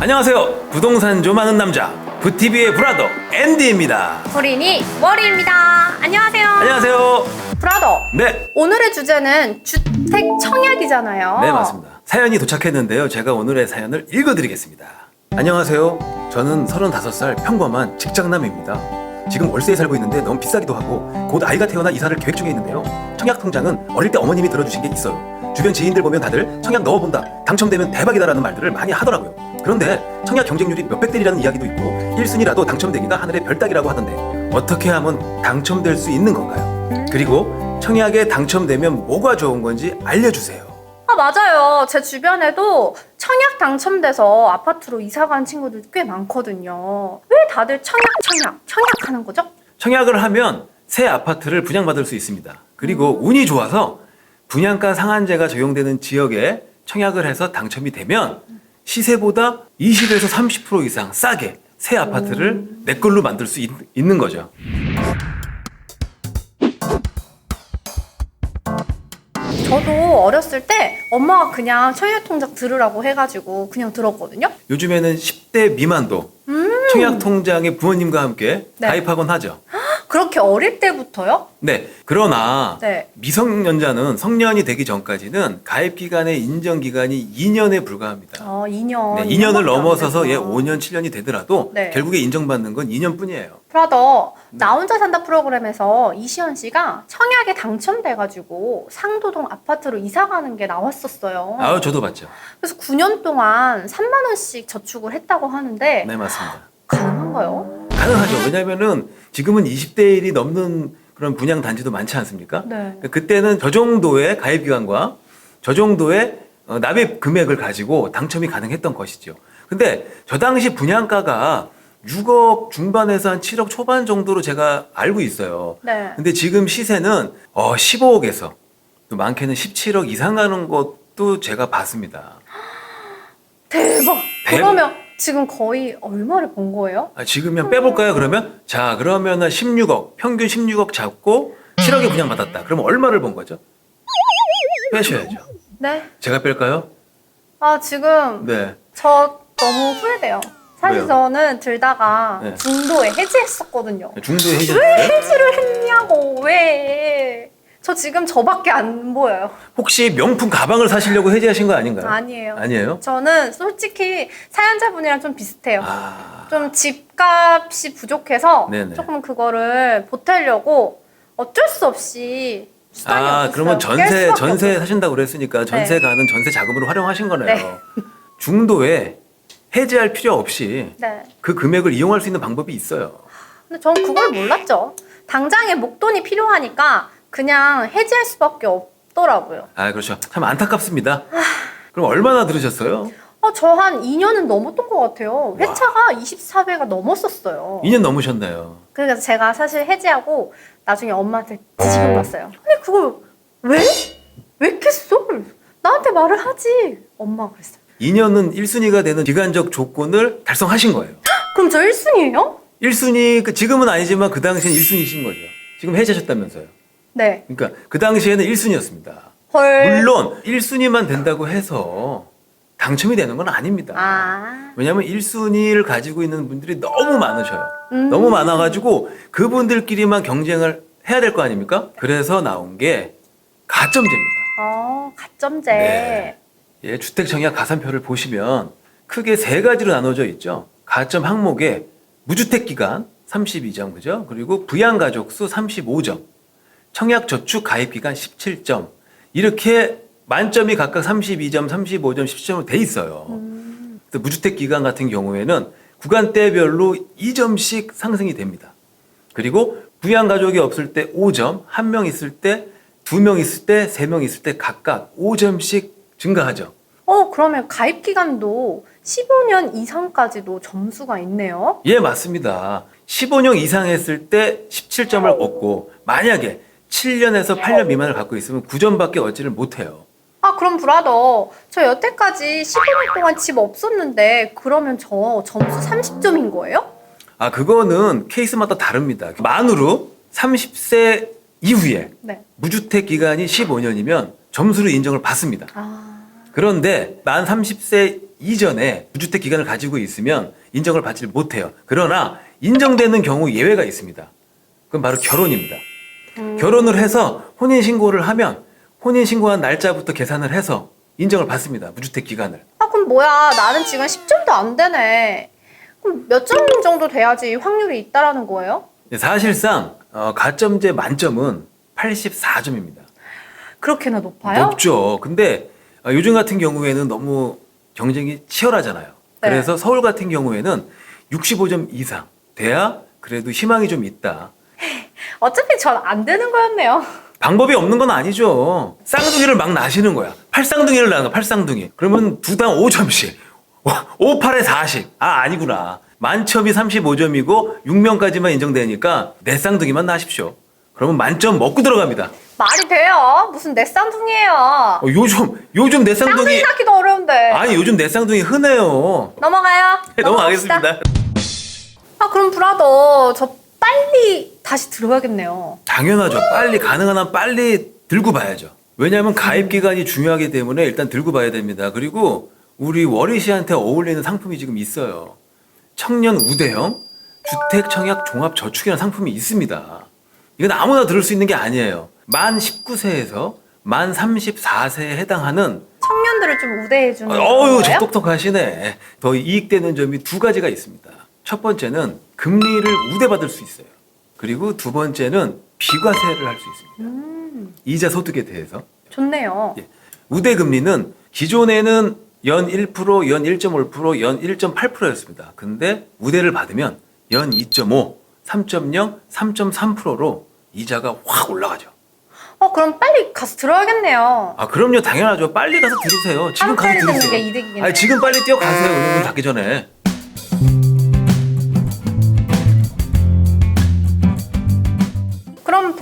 안녕하세요. 부동산 좀 아는 남자 부티비의 브라더 앤디입니다. 구린이 머리입니다. 안녕하세요. 안녕하세요. 브라더. 네, 오늘의 주제는 주택 청약이잖아요. 네 맞습니다. 사연이 도착했는데요. 제가 오늘의 사연을 읽어드리겠습니다. 안녕하세요. 저는 35살 평범한 직장남입니다. 지금 월세에 살고 있는데 너무 비싸기도 하고 곧 아이가 태어나 이사를 계획 중에 있는데요. 청약 통장은 어릴 때 어머님이 들어주신 게 있어요. 주변 지인들 보면 다들 청약 넣어본다, 당첨되면 대박이다라는 말들을 많이 하더라고요. 그런데 청약 경쟁률이 몇백 대리라는 이야기도 있고 1순위라도 당첨되기가 하늘의 별따기라고 하던데 어떻게 하면 당첨될 수 있는 건가요? 그리고 청약에 당첨되면 뭐가 좋은 건지 알려주세요. 아, 맞아요. 제 주변에도 청약 당첨돼서 아파트로 이사 간 친구들 꽤 많거든요. 왜 다들 청약, 청약, 청약하는 거죠? 청약을 하면 새 아파트를 분양받을 수 있습니다. 그리고 운이 좋아서 분양가 상한제가 적용되는 지역에 청약을 해서 당첨이 되면 시세보다 20에서 30% 이상 싸게 새 아파트를 내 걸로 만들 수 있, 있는 거죠. 저도 어렸을 때 엄마가 그냥 청약 통장 들으라고 해가지고 그냥 들었거든요. 요즘에는 10대 미만도 청약 통장에 부모님과 함께 네. 가입하곤 하죠. 그렇게 어릴 때부터요? 네. 그러나 네. 미성년자는 성년이 되기 전까지는 가입 기간의 인정 기간이 2년에 불과합니다. 어, 2년. 네, 2년을 넘어서서 예, 5년. 5년, 7년이 되더라도 네. 결국에 인정받는 건 2년뿐이에요. 브라더, 나 혼자 산다 프로그램에서 이시연 씨가 청약에 당첨돼가지고 상도동 아파트로 이사 가는 게 나왔었어요. 아유, 저도 봤죠. 그래서 9년 동안 3만 원씩 저축을 했다고 하는데 네, 맞습니다. 가능한가요? 가능하죠. 왜냐면은 지금은 20대 1이 넘는 그런 분양 단지도 많지 않습니까? 네. 그러니까 그때는 저 정도의 가입 기간과 저 정도의 어, 납입 금액을 가지고 당첨이 가능했던 것이죠. 근데 저 당시 분양가가 6억 중반에서 한 7억 초반 정도로 제가 알고 있어요. 네. 근데 지금 시세는 어 15억에서 또 많게는 17억 이상 가는 것도 제가 봤습니다. 대박. 대박. 그러면 지금 거의 얼마를 번 거예요? 아, 지금면 빼볼까요? 그러면 자 그러면은 16억 평균 16억 잡고 7억에 분양 받았다. 그러면 얼마를 번 거죠? 빼셔야죠. 네. 제가 뺄까요? 아 지금 네. 저 너무 후회돼요. 사실 왜요? 저는 들다가 네. 중도에 해지했었거든요. 중도에 해주셨어요? 해지를 했냐고 왜? 저 지금 저밖에 안 보여요. 혹시 명품 가방을 사시려고 해지하신 거 아닌가요? 아니에요. 아니에요? 저는 솔직히 사연자분이랑 좀 비슷해요. 아, 좀 집값이 부족해서 네네. 조금 그거를 보태려고 어쩔 수 없이 수단이 아 없었어요. 그러면 깰 전세 수밖에 전세 없어요. 사신다고 그랬으니까 전세 네. 가는 전세 자금으로 활용하신 거네요. 네. 중도에 해지할 필요 없이 네. 그 금액을 이용할 수 있는 방법이 있어요. 근데 전 그걸 몰랐죠. 당장에 목돈이 필요하니까 그냥 해지할 수밖에 없더라고요. 아 그렇죠. 참 안타깝습니다. 그럼 얼마나 들으셨어요? 어, 저 한 2년은 넘었던 것 같아요. 회차가 24배가 넘었었어요. 2년 넘으셨나요? 그래서 제가 사실 해지하고 나중에 엄마한테 지시금 났어요. 근데 그걸 왜? 왜 깼어? 나한테 말을 하지. 엄마가 그랬어요. 2년은 1순위가 되는 기간적 조건을 달성하신 거예요. 그럼 저 1순위예요? 1순위 그 지금은 아니지만 그 당시엔 1순위신 거죠. 지금 해제하셨다면서요. 네. 그러니까 그 당시에는 1순위였습니다. 헐. 물론 1순위만 된다고 해서 당첨이 되는 건 아닙니다. 아. 왜냐하면 1순위를 가지고 있는 분들이 너무 많으셔요. 음. 너무 많아가지고 그분들끼리만 경쟁을 해야 될 거 아닙니까? 그래서 나온 게 가점제입니다. 어, 가점제. 네. 예, 주택청약 가산표를 보시면 크게 세 가지로 나눠져 있죠. 가점 항목에 무주택 기간 32점, 그죠? 그리고 부양가족 수 35점, 청약 저축 가입 기간 17점. 이렇게 만점이 각각 32점, 35점, 17점으로 돼 있어요. 음. 무주택 기간 같은 경우에는 구간대별로 2점씩 상승이 됩니다. 그리고 부양 가족이 없을 때 5점, 한 명 있을 때, 두 명 있을 때, 세 명 있을 때 각각 5점씩 증가하죠. 어, 그러면 가입 기간도 15년 이상까지도 점수가 있네요. 예, 맞습니다. 15년 이상 했을 때 17점을 얻고 만약에 7년에서 8년 미만을 갖고 있으면 9점밖에 얻지를 못해요. 아, 그럼 브라더. 저 여태까지 15년 동안 집 없었는데 그러면 저 점수 30점인 거예요? 아, 그거는 케이스마다 다릅니다. 만으로 30세 이후에 네. 무주택 기간이 15년이면 점수를 인정을 받습니다. 아. 그런데 만 30세 이전에 무주택 기간을 가지고 있으면 인정을 받지 못해요. 그러나 인정되는 경우 예외가 있습니다. 그건 바로 결혼입니다. 결혼을 해서 혼인 신고를 하면 혼인 신고한 날짜부터 계산을 해서 인정을 받습니다. 무주택 기간을. 아 그럼 뭐야 나는 지금 10점도 안 되네. 그럼 몇 점 정도 돼야지 확률이 있다라는 거예요? 사실상 어, 가점제 만점은 84점입니다. 그렇게나 높아요? 높죠. 근데 어, 요즘 같은 경우에는 너무 경쟁이 치열하잖아요. 네. 그래서 서울 같은 경우에는 65점 이상 돼야 그래도 희망이 좀 있다. 어차피 전 안 되는 거였네요. 방법이 없는 건 아니죠. 쌍둥이를 막 나시는 거야. 팔쌍둥이를 낳는 거야, 팔쌍둥이. 그러면 두당 5점씩. 5, 8에 40. 아, 아니구나. 만점이 35점이고 6명까지만 인정되니까 네 쌍둥이만 나십시오. 그러면 만점 먹고 들어갑니다. 말이 돼요? 무슨 내 쌍둥이에요? 어, 요즘, 요즘 네 쌍둥이 쌍둥이. 낳기도 어려운데. 아니, 요즘 네 쌍둥이 흔해요. 넘어가요. 네. 넘어가겠습니다. 아 그럼 브라더 저 빨리 다시 들어가겠네요. 당연하죠. 빨리 가능한 한 빨리 들고 봐야죠. 왜냐하면 가입 기간이 중요하기 때문에 일단 들고 봐야 됩니다. 그리고 우리 워리 씨한테 어울리는 상품이 지금 있어요. 청년 우대형 주택 청약 종합 저축이라는 상품이 있습니다. 이건 아무나 들을 수 있는 게 아니에요. 만 19세에서 만 34세에 해당하는 청년들을 좀 우대해 주는 어유, 저 거예요? 똑똑하시네. 더 이익되는 점이 두 가지가 있습니다. 첫 번째는 금리를 우대받을 수 있어요. 그리고 두 번째는 비과세를 할 수 있습니다. 음, 이자 소득에 대해서. 좋네요. 예. 우대 금리는 기존에는 연 1%, 연 1.5%, 연 1.8%였습니다. 근데 우대를 받으면 연 2.5, 3.0, 3.3%로 이자가 확 올라가죠. 어 그럼 빨리 가서 들어야겠네요. 아, 그럼요. 당연하죠. 빨리 가서 들으세요. 지금 가서 듣는 들으세요. 게 이득이긴 아니. 지금 빨리 뛰어가세요. 은행문 닫기 전에.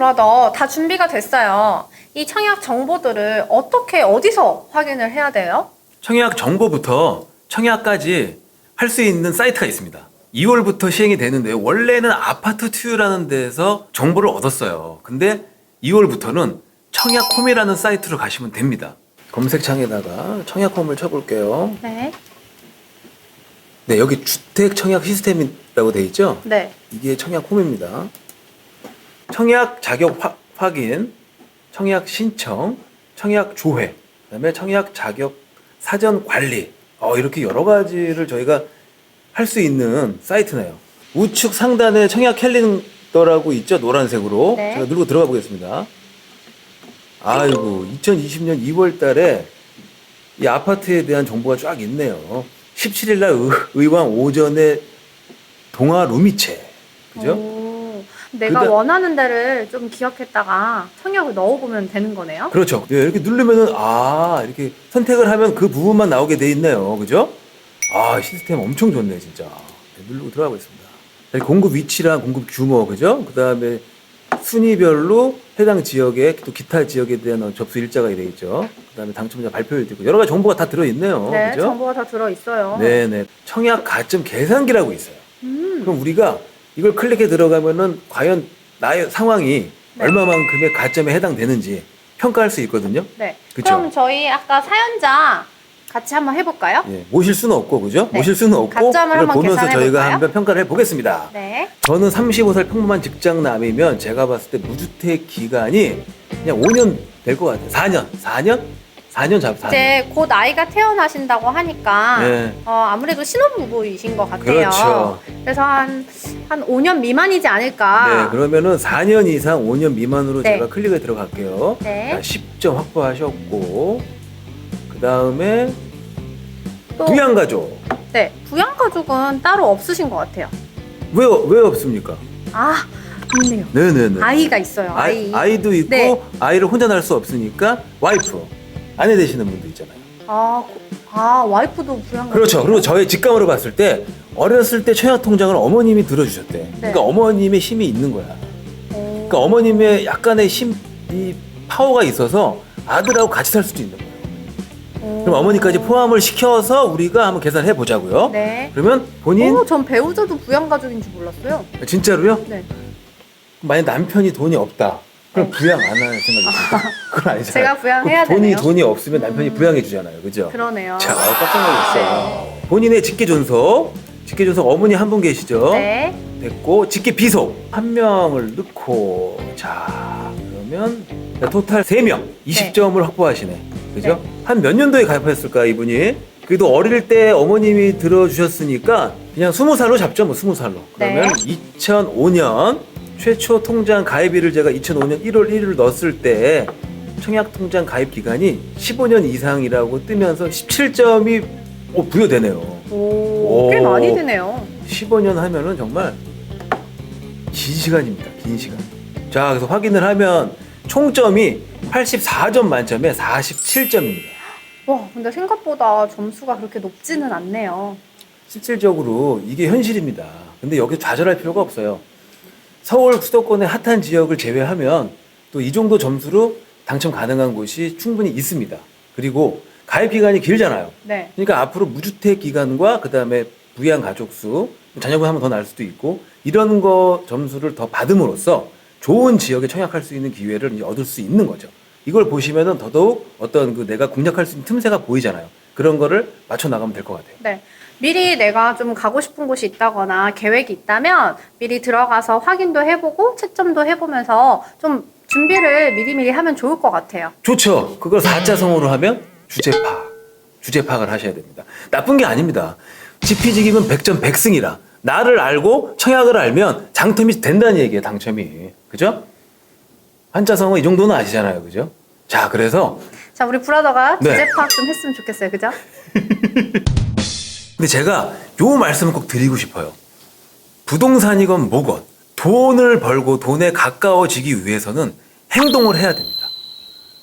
브라더 다 준비가 됐어요. 이 청약 정보들을 어떻게 어디서 확인을 해야 돼요? 청약 정보부터 청약까지 할 수 있는 사이트가 있습니다. 2월부터 시행이 되는데요. 원래는 아파트 투유라는 데서 정보를 얻었어요. 근데 2월부터는 청약홈이라는 사이트로 가시면 됩니다. 검색창에다가 청약홈을 쳐볼게요. 네. 네, 여기 주택 청약 시스템이라고 돼 있죠? 네. 이게 청약홈입니다. 청약 자격 화- 확인, 청약 신청, 청약 조회, 그다음에 청약 자격 사전 관리. 어, 이렇게 여러 가지를 저희가 할 수 있는 사이트네요. 우측 상단에 청약 캘린더라고 있죠? 노란색으로. 네. 제가 누르고 들어가 보겠습니다. 아이고, 2020년 2월 달에 이 아파트에 대한 정보가 쫙 있네요. 17일 날 의- 의왕 오전에 동아 루미체. 그죠? 오, 내가 그다- 원하는 데를 좀 기억했다가 청약을 넣어보면 되는 거네요. 그렇죠. 네, 이렇게 누르면은 아 이렇게 선택을 하면 그 부분만 나오게 돼 있네요. 그죠? 아 시스템 엄청 좋네 진짜. 네, 누르고 들어가 보겠습니다. 자, 공급 위치랑 공급 규모 그죠? 그 다음에 순위별로 해당 지역에 또 기타 지역에 대한 접수 일자가 돼 있죠. 그 다음에 당첨자 발표일도 있고 여러 가지 정보가 다 들어 있네요. 네, 그죠? 정보가 다 들어 있어요. 네네. 청약 가점 계산기라고 있어요. 음, 그럼 우리가 이걸 클릭해 들어가면은 과연 나의 상황이 네. 얼마만큼의 가점에 해당되는지 평가할 수 있거든요. 네. 그쵸? 그럼 저희 아까 사연자 같이 한번 해볼까요? 예, 모실 수는 없고 그죠? 네. 모실 수는 없고 가점을 그걸 한번 보면서 계산해 저희가 볼까요? 한번 평가를 해 보겠습니다. 네. 저는 35살 평범한 직장남이면 제가 봤을 때 무주택 기간이 그냥 5년 될 것 같아요. 4년, 4년, 4년 잡 4년. 이제 곧 아이가 태어나신다고 하니까 네. 어, 아무래도 신혼부부이신 것 같아요. 그렇죠. 그래서 한, 한 5년 미만이지 않을까. 네, 그러면은 4년 이상 5년 미만으로 네. 제가 클릭을 들어갈게요. 네. 자, 10점 확보하셨고 그 다음에 또, 부양가족 네. 부양가족은 따로 없으신 것 같아요. 왜, 왜 없습니까? 아, 있네요. 네네네. 아이가 있어요. 아이. 아이, 아이도 있고 네. 아이를 혼자 낳을 수 없으니까 와이프 아내 되시는 분도 있잖아요. 아, 고- 아, 와이프도 부양가족. 그렇죠. 그리고 저의 직감으로 봤을 때 어렸을 때 청약 통장을 어머님이 들어주셨대. 그러니까 어머님의 힘이 있는 거야. 오. 그러니까 어머님의 약간의 힘, 이 파워가 있어서 아들하고 같이 살 수도 있는 거예요. 오. 그럼 어머니까지 포함을 시켜서 우리가 한번 계산해 보자고요. 네. 그러면 본인 오, 전 배우자도 부양가족인 줄 몰랐어요. 진짜로요? 네. 만약 남편이 돈이 없다. 그럼 부양 안할 생각이 듭니다. 그건 아니잖아요. 제가 부양해야 돈이 되네요. 돈이 없으면 남편이 부양해 주잖아요. 그죠? 그러네요. 자, 깜짝 놀랐어요. 본인의 직계 존속, 직계 존속 어머니 한 분 계시죠? 네. 됐고 직계 비속 한 명을 넣고 자 그러면 토탈 3명 20점을 확보하시네. 그죠? 네. 한몇 년도에 가입하셨을까 이분이? 그래도 어릴 때 어머님이 들어주셨으니까 그냥 20살로 잡죠 뭐 20살로 그러면 네. 2005년 최초 통장 가입일을 제가 2005년 1월 1일을 넣었을 때 청약 통장 가입 기간이 15년 이상이라고 뜨면서 17점이 부여되네요. 오, 꽤 오. 많이 드네요. 15년 하면은 정말 긴 시간입니다. 긴 시간. 자, 그래서 확인을 하면 총점이 84점 만점에 47점입니다. 와, 근데 생각보다 점수가 그렇게 높지는 않네요. 실질적으로 이게 현실입니다. 근데 여기 좌절할 필요가 없어요. 서울 수도권의 핫한 지역을 제외하면 또 이 정도 점수로 당첨 가능한 곳이 충분히 있습니다. 그리고 가입 기간이 길잖아요. 네. 그러니까 앞으로 무주택 기간과 그다음에 부양 가족 수, 자녀분 하면 더날 수도 있고 이런 거 점수를 더 받음으로써 좋은 지역에 청약할 수 있는 기회를 이제 얻을 수 있는 거죠. 이걸 보시면은 더더욱 어떤 그 내가 공략할 수 있는 틈새가 보이잖아요. 그런 거를 맞춰 나가면 될 것 같아요. 네. 미리 내가 좀 가고 싶은 곳이 있다거나 계획이 있다면 미리 들어가서 확인도 해보고 채점도 해보면서 좀 준비를 미리미리 하면 좋을 것 같아요. 좋죠. 그걸 사자성어로 하면 주제 파악. 주제 파악을 하셔야 됩니다. 나쁜 게 아닙니다. 지피지기면 백전 백승이라. 나를 알고 청약을 알면 장텀이 된다는 얘기예요, 당첨이. 그죠? 한자성어 이 정도는 아시잖아요, 그죠? 자, 그래서 자, 우리 브라더가 네. 주제 파악 좀 했으면 좋겠어요. 그죠? 근데 제가 요 말씀을 꼭 드리고 싶어요. 부동산이건 뭐건 돈을 벌고 돈에 가까워지기 위해서는 행동을 해야 됩니다.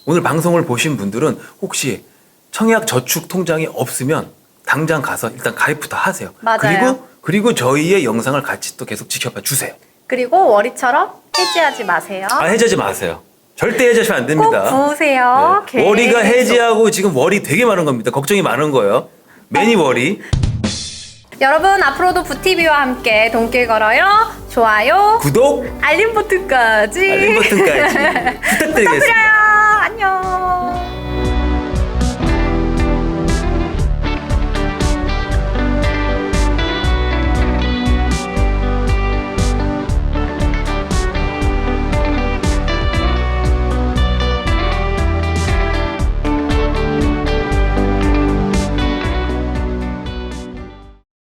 오늘 방송을 보신 분들은 혹시 청약 저축 통장이 없으면 당장 가서 일단 가입부터 하세요. 맞아요. 그리고 그리고 저희의 영상을 같이 또 계속 지켜봐 주세요. 그리고 월이처럼 해지하지 마세요. 아 해지하지 마세요. 절대 해지하시면 안꼭 됩니다. 부으세요. 네. 월이가. 해지하고 지금 월이 되게 많은 겁니다. 걱정이 많은 거예요. 매니 월이. 여러분 앞으로도 부티비와 함께 동길 걸어요. 좋아요, 구독, 알림 버튼까지 알림 버튼까지 부탁드려요. 안녕.